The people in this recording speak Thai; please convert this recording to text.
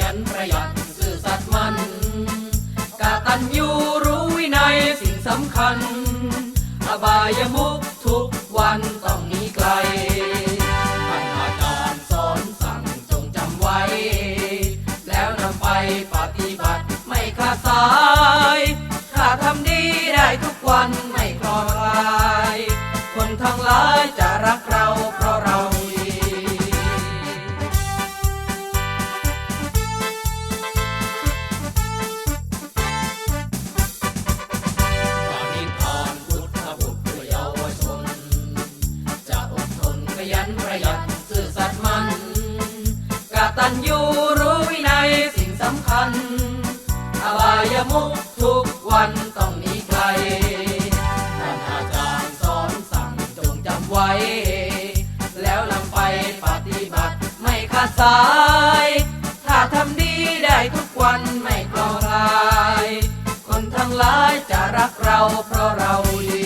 ยันประหยัดสื่อสัตย์มันกาตันยูรู้วินัยสิ่งสำคัญ อบายมุกทุกวันต้องหนีไกลปัญอาจารย์สอนสั่งจงจำไว้ แล้วนำไปปฏิบัติไม่ขาดสายถ้าทำดีได้ทุกวันไม่คลอคลาย คนทั้งหลายจะรักเรา นประหยัดซื่อสัตย์มันกตัญญูรู้วินัยสิ่งสำคัญ อบายมุขทุกวันต้องหนีไกลท่านอาจารย์สอนสั่งจงจำไว้ แล้วนำไปปฏิบัติไม่ขาดสาย ถ้าทำดีได้ทุกวันไม่กลอลาย คนทั้งหลายจะรักเราเพราะเราดี